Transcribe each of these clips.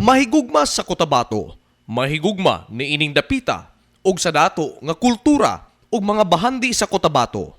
Mahigugma sa Cotabato, mahigugma ni ining dapita, ug sa dato nga kultura ug mga bahandi sa Cotabato.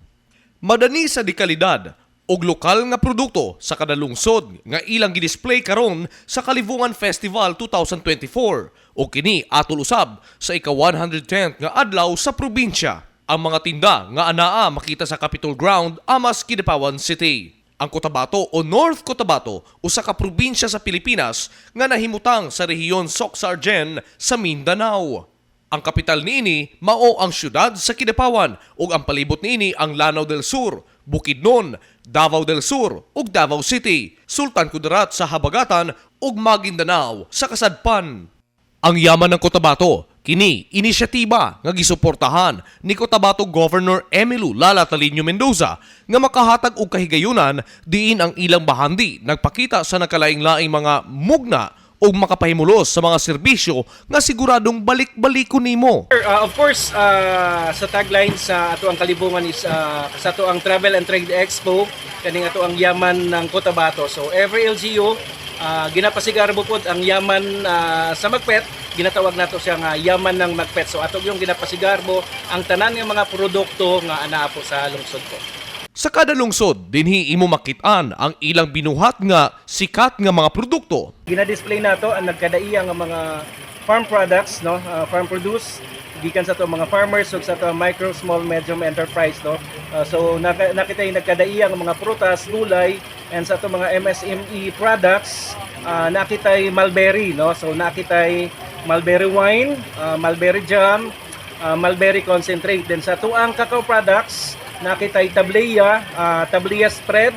Madani sa dekalidad ug lokal nga produkto sa kada lungsod nga ilang gidisplay karon sa Kalibungan Festival 2024 o kini atol usab sa ika 110th nga adlaw sa probinsya. Ang mga tinda nga anaa makita sa Capitol Ground amas Kidapawan City. Ang Cotabato o North Cotabato usa ka probinsya sa Pilipinas nga nahimutang sa rehiyon Soc-Sargen sa Mindanao. Ang kapital niini mao ang syudad sa Kidapawan ug ang palibot niini ang Lanao del Sur, Bukidnon, Davao del Sur ug Davao City, Sultan Kudarat sa Habagatan ug Maguindanao sa Kasadpan. Ang yaman ng Cotabato, kini inisyatiba nga gisuportahan ni Cotabato Governor Emilio Lala Talinio Mendoza nga makahatag og kahigayunan diin ang ilang bahandi nagpakita sa nakalaing-laing mga mugna ug makapahimulos sa mga serbisyo nga siguradong balik-baliko nimo. Uh, of course, uh, sa tagline sa ato ang kalibungan is uh, sa ato ang Travel and Trade Expo, kaning ato ang yaman ng Cotabato. So every LGU, uh, ginapasigar mo po ang yaman uh, sa Magpet, ginatawag nato siya nga yaman ng Magpet. So ato yung ginapasigar mo ang tanan ng mga produkto nga anaa po sa lungsod ko. Sa kada lungsod, dinhi imo makitaan ang ilang binuhat nga sikat nga mga produkto. Gina-display nato ang nagkadaiya nga mga farm products, no? Uh, farm produce gikan sa to mga farmers ug sa to micro, small, medium enterprise, no? Uh, so naka, nakita yung nagkadaiya nga mga prutas, gulay, and sa to mga MSME products, uh, nakita mulberry, no? So nakita mulberry wine, uh, mulberry jam, uh, mulberry concentrate. Then sa tuang cacao products, nakita tableya, uh, tableya spread,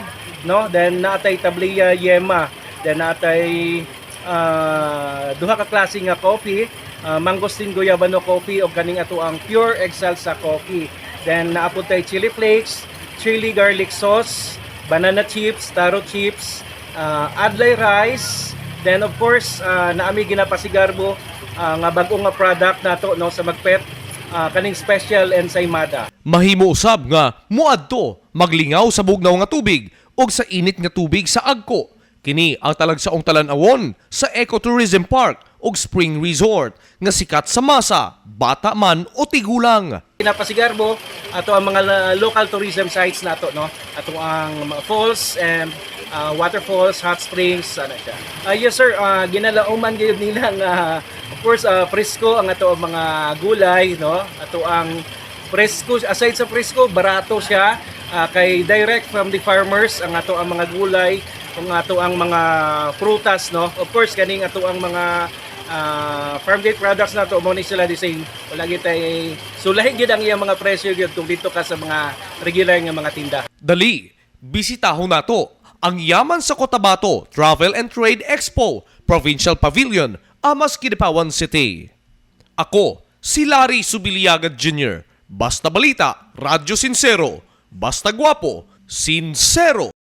no? Then natay tableya yema. Then natay uh, duha ka klase nga coffee, uh, mangosteen guayabano coffee o kaning ato ang pure excelsa coffee. Then naapod chili flakes, chili garlic sauce, banana chips, taro chips, uh, adlay rice, then of course uh, naami ginapasigarbo uh, nga bag-o nga product nato no sa magpet uh, kaning special ensaymada. Mahimo usab nga muadto maglingaw sa bugnaw nga tubig ug sa init nga tubig sa agko. Kini ang talagsaong talan-awon sa Ecotourism Park ug Spring Resort nga sikat sa masa, bata man o tigulang. Pinapasigarbo ato ang mga local tourism sites nato no. Ato ang falls and uh, waterfalls, hot springs, ano siya. Uh, yes sir, uh, ginalauman gyud nila nga of course uh, presko ang ato ang mga gulay no. Ato ang presko aside sa presko barato siya uh, kay direct from the farmers ang ato ang mga gulay ang ato ang mga prutas no. Of course kaning ato ang mga uh, farm gate products na to mo ni sila the same wala gyud tay sulahi gyud ang iyang mga presyo gyud kung dito ka sa mga regular nga mga tinda Dali, bisitahon nato ang Yaman sa Cotabato Travel and Trade Expo Provincial Pavilion, Amas Kidapawan City. Ako, si Larry Subiliaga Jr. Basta Balita, Radyo Sincero. Basta Guapo, Sincero.